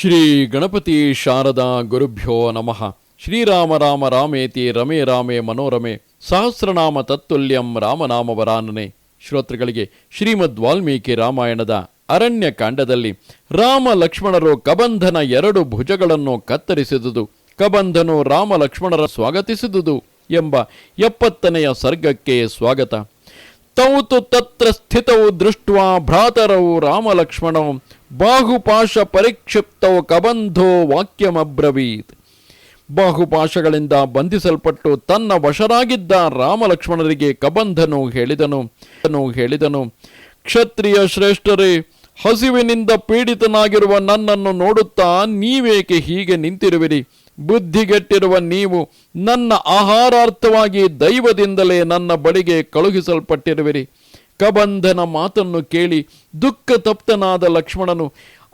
ಶ್ರೀ ಗಣಪತಿ ಶಾರದಾ ಗುರುಭ್ಯೋ ನಮಃ. ಶ್ರೀರಾಮ ರಾಮ ರಾಮೇತಿ ರಮೇ ರಾಮೇ ಮನೋರಮೆ. ಸಹಸ್ರನಾಮ ತತ್ತುಲ್ಯಂ ರಾಮನಾಮವರಾನನೆ. ಶ್ರೋತೃಗಳಿಗೆ ಶ್ರೀಮದ್ ವಾಲ್ಮೀಕಿ ರಾಮಾಯಣದ ಅರಣ್ಯ ಕಾಂಡದಲ್ಲಿ ರಾಮ ಲಕ್ಷ್ಮಣರು ಕಬಂಧನ ಎರಡು ಭುಜಗಳನ್ನು ಕತ್ತರಿಸಿದುದು. ಕಬಂಧನು ರಾಮ ಲಕ್ಷ್ಮಣರ ಸ್ವಾಗತಿಸಿದುದು ಎಂಬ ಎಪ್ಪತ್ತನೆಯ ಸರ್ಗಕ್ಕೆ ಸ್ವಾಗತ. ತೌತು ತತ್ರ ತತ್ರ ದೃಷ್ಟ ದೃಷ್ಟ್ವಾ ರಾಮ ರಾಮಲಕ್ಷ್ಮಣೌ ಬಾಹುಪಾಶ ಪರಿಕ್ಷಿಪ್ತವ ಕಬಂಧೋ ವಾಕ್ಯಮಬ್ರವೀತ್. ಬಾಹುಪಾಶಗಳಿಂದ ಬಂಧಿಸಲ್ಪಟ್ಟು ತನ್ನ ವಶರಾಗಿದ್ದ ರಾಮಲಕ್ಷ್ಮಣರಿಗೆ ಕಬಂಧನು ಹೇಳಿದನು ಹೇಳಿದನು, ಕ್ಷತ್ರಿಯ ಶ್ರೇಷ್ಠರೇ, ಹಸಿವಿನಿಂದ ಪೀಡಿತನಾಗಿರುವ ನನ್ನನ್ನು ನೋಡುತ್ತಾ ನೀವೇಕೆ ಹೀಗೆ ನಿಂತಿರುವಿರಿ? ಬುದ್ಧಿಗೆಟ್ಟಿರುವ ನೀವು ನನ್ನ ಆಹಾರಾರ್ಥವಾಗಿ ದೈವದಿಂದಲೇ ನನ್ನ ಬಳಿಗೆ ಕಳುಹಿಸಲ್ಪಟ್ಟಿರುವಿರಿ. ಕಬಂಧನ ಮಾತನ್ನು ಕೇಳಿ ದುಃಖ ತಪ್ತನಾದ ಲಕ್ಷ್ಮಣನು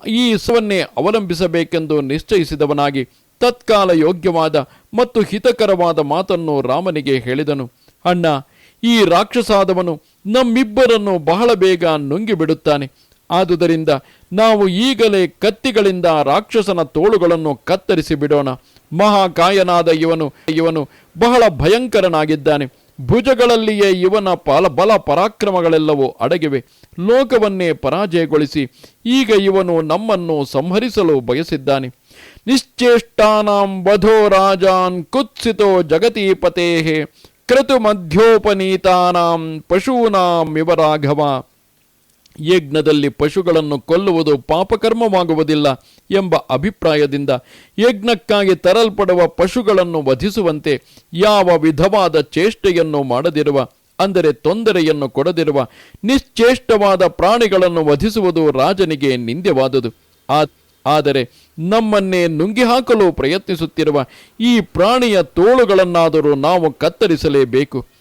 ಈ ಸವನ್ನೇ ಅವಲಂಬಿಸಬೇಕೆಂದು ನಿಶ್ಚಯಿಸಿದವನಾಗಿ ತತ್ಕಾಲ ಯೋಗ್ಯವಾದ ಮತ್ತು ಹಿತಕರವಾದ ಮಾತನ್ನು ರಾಮನಿಗೆ ಹೇಳಿದನು. ಅಣ್ಣ, ಈ ರಾಕ್ಷಸಾದವನು ನಮ್ಮಿಬ್ಬರನ್ನು ಬಹಳ ಬೇಗ ನುಂಗಿಬಿಡುತ್ತಾನೆ. ಆದುದರಿಂದ ನಾವು ಈಗಲೇ ಕತ್ತಿಗಳಿಂದ ರಾಕ್ಷಸನ ತೋಳುಗಳನ್ನು ಕತ್ತರಿಸಿ ಬಿಡೋಣ. ಮಹಾಕಾಯನಾದ ಇವನು ಇವನು ಬಹಳ ಭಯಂಕರನಾಗಿದ್ದಾನೆ. ಭುಜಗಳಲ್ಲಿಯೇ ಇವನ ಪಾಲ ಬಲ ಪರಾಕ್ರಮಗಳೆಲ್ಲವೂ ಅಡಗಿವೆ. ಲೋಕವನ್ನೇ ಪರಾಜಯಗೊಳಿಸಿ ಈಗ ಇವನು ನಮ್ಮನ್ನು ಸಂಹರಿಸಲು ಬಯಸಿದ್ದಾನೆ. ನಿಶ್ಚೇಷ್ಟಾನಾಂ ವಧೋ ರಾಜಾನ್ ಕುತ್ಸಿತೋ ಜಗತೀಪತೇ ಕೃತು ಮಧ್ಯೋಪನೀತಾನಾಂ ಪಶೂನಾಂ ಇವ ರಾಘವ ಯಜ್ಞದಲ್ಲಿ ಪಶುಗಳನ್ನು ಕೊಲ್ಲುವುದು ಪಾಪಕರ್ಮವಾಗುವುದಿಲ್ಲ ಎಂಬ ಅಭಿಪ್ರಾಯದಿಂದ ಯಜ್ಞಕ್ಕಾಗಿ ತರಲ್ಪಡುವ ಪಶುಗಳನ್ನು ವಧಿಸುವಂತೆ ಯಾವ ವಿಧವಾದ ಚೇಷ್ಟೆಯನ್ನು ಮಾಡದಿರುವ, ಅಂದರೆ ತೊಂದರೆಯನ್ನು ಕೊಡದಿರುವ ನಿಶ್ಚೇಷ್ಟವಾದ ಪ್ರಾಣಿಗಳನ್ನು ವಧಿಸುವುದು ರಾಜನಿಗೆ ನಿಂದ್ಯವಾದುದು. ಆದರೆ ನಮ್ಮನ್ನೇ ನುಂಗಿ ಹಾಕಲು ಪ್ರಯತ್ನಿಸುತ್ತಿರುವ ಈ ಪ್ರಾಣಿಯ ತೋಳುಗಳನ್ನಾದರೂ ನಾವು ಕತ್ತರಿಸಲೇಬೇಕು.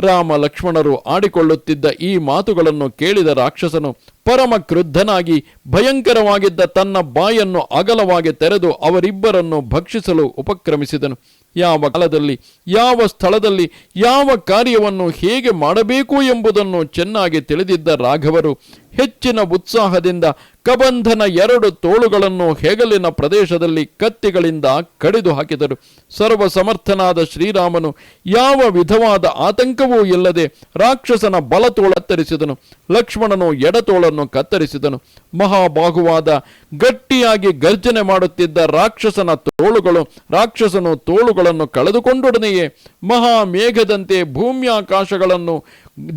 ರಾಮ ಲಕ್ಷ್ಮಣರು ಆಡಿಕೊಳ್ಳುತ್ತಿದ್ದ ಈ ಮಾತುಗಳನ್ನು ಕೇಳಿದ ರಾಕ್ಷಸನು ಪರಮ ಕ್ರುದ್ಧನಾಗಿ ಭಯಂಕರವಾಗಿದ್ದ ತನ್ನ ಬಾಯನ್ನು ಅಗಲವಾಗಿ ತೆರೆದು ಅವರಿಬ್ಬರನ್ನು ಭಕ್ಷಿಸಲು ಉಪಕ್ರಮಿಸಿದನು. ಯಾವ ಕಾಲದಲ್ಲಿ, ಯಾವ ಸ್ಥಳದಲ್ಲಿ, ಯಾವ ಕಾರ್ಯವನ್ನು ಹೇಗೆ ಮಾಡಬೇಕು ಎಂಬುದನ್ನು ಚೆನ್ನಾಗಿ ತಿಳಿದಿದ್ದ ರಾಘವರು ಹೆಚ್ಚಿನ ಉತ್ಸಾಹದಿಂದ ಕಬಂಧನ ಎರಡು ತೋಳುಗಳನ್ನು ಹೆಗಲಿನ ಪ್ರದೇಶದಲ್ಲಿ ಕತ್ತಿಗಳಿಂದ ಕಡಿದು ಹಾಕಿದರು. ಸರ್ವ ಸಮರ್ಥನಾದ ಶ್ರೀರಾಮನು ಯಾವ ವಿಧವಾದ ಆತಂಕವೂ ಇಲ್ಲದೆ ರಾಕ್ಷಸನ ಬಲತೋಳ ಕತ್ತರಿಸಿದನು ಲಕ್ಷ್ಮಣನು ಎಡತೋಳನ್ನು ಕತ್ತರಿಸಿದನು. ಮಹಾಬಾಹುವಾದ, ಗಟ್ಟಿಯಾಗಿ ಗರ್ಜನೆ ಮಾಡುತ್ತಿದ್ದ ರಾಕ್ಷಸನ ತೋಳುಗಳು ರಾಕ್ಷಸನು ತೋಳುಗಳನ್ನು ಕಳೆದುಕೊಂಡೊಡನೆಯೇ ಮಹಾಮೇಘದಂತೆ ಭೂಮ್ಯಾಕಾಶಗಳನ್ನು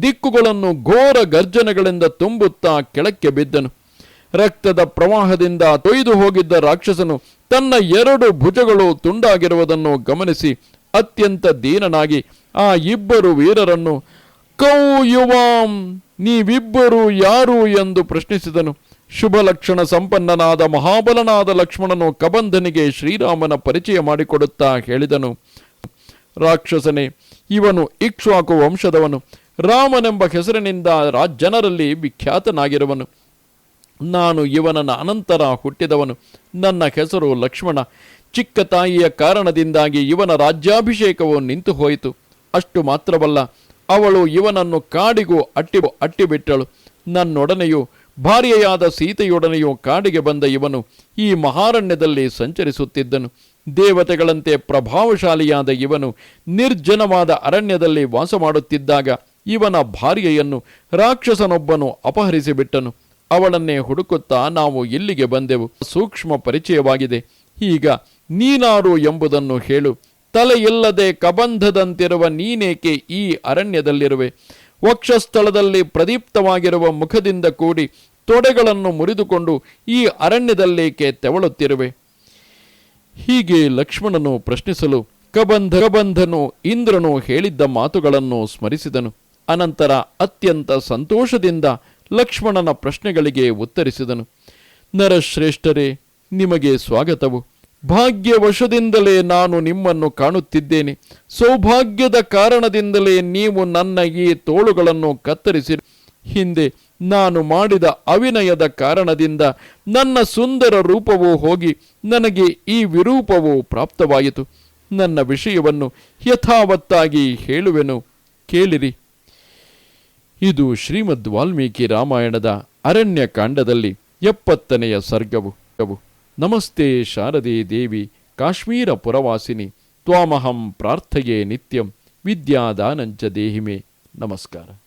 ದಿಕ್ಕುಗಳನ್ನು ಘೋರ ಗರ್ಜನೆಗಳಿಂದ ತುಂಬುತ್ತಾ ಕೆಳಕ್ಕೆ ಬಿದ್ದನು. ರಕ್ತದ ಪ್ರವಾಹದಿಂದ ತೊಯ್ದು ಹೋಗಿದ್ದ ರಾಕ್ಷಸನು ತನ್ನ ಎರಡು ಭುಜಗಳು ತುಂಡಾಗಿರುವುದನ್ನು ಗಮನಿಸಿ ಅತ್ಯಂತ ದೀನನಾಗಿ ಆ ಇಬ್ಬರು ವೀರರನ್ನು, ಕೌ ಯುವಾಂ, ನೀವಿಬ್ಬರು ಯಾರು? ಎಂದು ಪ್ರಶ್ನಿಸಿದನು. ಶುಭ ಲಕ್ಷಣ ಸಂಪನ್ನನಾದ ಮಹಾಬಲನಾದ ಲಕ್ಷ್ಮಣನು ಕಬಂಧನಿಗೆ ಶ್ರೀರಾಮನ ಪರಿಚಯ ಮಾಡಿಕೊಡುತ್ತಾ ಹೇಳಿದನು. ರಾಕ್ಷಸನೇ, ಇವನು ಇಕ್ಷ್ವಾಕು ವಂಶದವನು. ರಾಮನೆಂಬ ಹೆಸರಿನಿಂದ ರಾಜ್ ಜನರಲ್ಲಿ ವಿಖ್ಯಾತನಾಗಿರುವನು. ನಾನು ಇವನನ್ನು ಅನಂತರ ಹುಟ್ಟಿದವನು. ನನ್ನ ಹೆಸರು ಲಕ್ಷ್ಮಣ. ಚಿಕ್ಕ ತಾಯಿಯ ಕಾರಣದಿಂದಾಗಿ ಇವನ ರಾಜ್ಯಾಭಿಷೇಕವು ನಿಂತು ಹೋಯಿತು. ಅಷ್ಟು ಮಾತ್ರವಲ್ಲ, ಅವಳು ಇವನನ್ನು ಕಾಡಿಗೂ ಅಟ್ಟಿ ಅಟ್ಟಿಬಿಟ್ಟಳು. ನನ್ನೊಡನೆಯೂ, ಭಾರ್ಯೆಯಾದ ಸೀತೆಯೊಡನೆಯೂ ಕಾಡಿಗೆ ಬಂದ ಇವನು ಈ ಮಹಾರಣ್ಯದಲ್ಲಿ ಸಂಚರಿಸುತ್ತಿದ್ದನು. ದೇವತೆಗಳಂತೆ ಪ್ರಭಾವಶಾಲಿಯಾದ ಇವನು ನಿರ್ಜನವಾದ ಅರಣ್ಯದಲ್ಲಿ ವಾಸ ಮಾಡುತ್ತಿದ್ದಾಗ ಇವನ ಭಾರ್ಯೆಯನ್ನು ರಾಕ್ಷಸನೊಬ್ಬನು ಅಪಹರಿಸಿಬಿಟ್ಟನು. ಅವಳನ್ನೇ ಹುಡುಕುತ್ತಾ ನಾವು ಇಲ್ಲಿಗೆ ಬಂದೆವು? ಸೂಕ್ಷ್ಮ ಪರಿಚಯವಾಗಿದೆ. ಈಗ ನೀನಾರು ಎಂಬುದನ್ನು ಹೇಳು. ತಲೆಯಿಲ್ಲದೆ ಕಬಂಧದಂತಿರುವ ನೀನೇಕೆ ಈ ಅರಣ್ಯದಲ್ಲಿರುವೆ? ವಕ್ಷಸ್ಥಳದಲ್ಲಿ ಪ್ರದೀಪ್ತವಾಗಿರುವ ಮುಖದಿಂದ ಕೂಡಿ ತೊಡೆಗಳನ್ನು ಮುರಿದುಕೊಂಡು ಈ ಅರಣ್ಯದಲ್ಲೇಕೆ ತೆವಳುತ್ತಿರುವೆ? ಹೀಗೆ ಲಕ್ಷ್ಮಣನು ಪ್ರಶ್ನಿಸಲು, ಕಬಂಧ ಕಬಂಧನು ಇಂದ್ರನು ಹೇಳಿದ್ದ ಮಾತುಗಳನ್ನು ಸ್ಮರಿಸಿದನು. ಅನಂತರ ಅತ್ಯಂತ ಸಂತೋಷದಿಂದ ಲಕ್ಷ್ಮಣನ ಪ್ರಶ್ನೆಗಳಿಗೆ ಉತ್ತರಿಸಿದನು. ನರಶ್ರೇಷ್ಠರೇ, ನಿಮಗೆ ಸ್ವಾಗತವು. ಭಾಗ್ಯವಶದಿಂದಲೇ ನಾನು ನಿಮ್ಮನ್ನು ಕಾಣುತ್ತಿದ್ದೇನೆ. ಸೌಭಾಗ್ಯದ ಕಾರಣದಿಂದಲೇ ನೀವು ನನ್ನ ಈ ತೋಳುಗಳನ್ನು ಕತ್ತರಿಸಿ ಹಿಂದೆ ನಾನು ಮಾಡಿದ ಅವಿನಯದ ಕಾರಣದಿಂದ ನನ್ನ ಸುಂದರ ರೂಪವು ಹೋಗಿ ನನಗೆ ಈ ವಿರೂಪವು ಪ್ರಾಪ್ತವಾಯಿತು. ನನ್ನ ವಿಷಯವನ್ನು ಯಥಾವತ್ತಾಗಿ ಹೇಳುವೆನು. ಕೇಳಿರಿ. ಇದು ಶ್ರೀಮದ್ ವಾಲ್ಮೀಕಿ ರಾಮಾಯಣದ ಅರಣ್ಯ ಕಾಂಡದಲ್ಲಿ ಎಪ್ಪತ್ತನೆಯ ಸರ್ಗವು. ನಮಸ್ತೆ ಶಾರದೆ ದೇವಿ, ಕಾಶ್ಮೀರ ಪುರವಾಸಿನಿ, ತ್ವಾಮಹಂ ಪ್ರಾರ್ಥಯೇ ನಿತ್ಯಂ ವಿದ್ಯಾದಾನಂಚ ದೇಹಿಮೆ. ನಮಸ್ಕಾರ.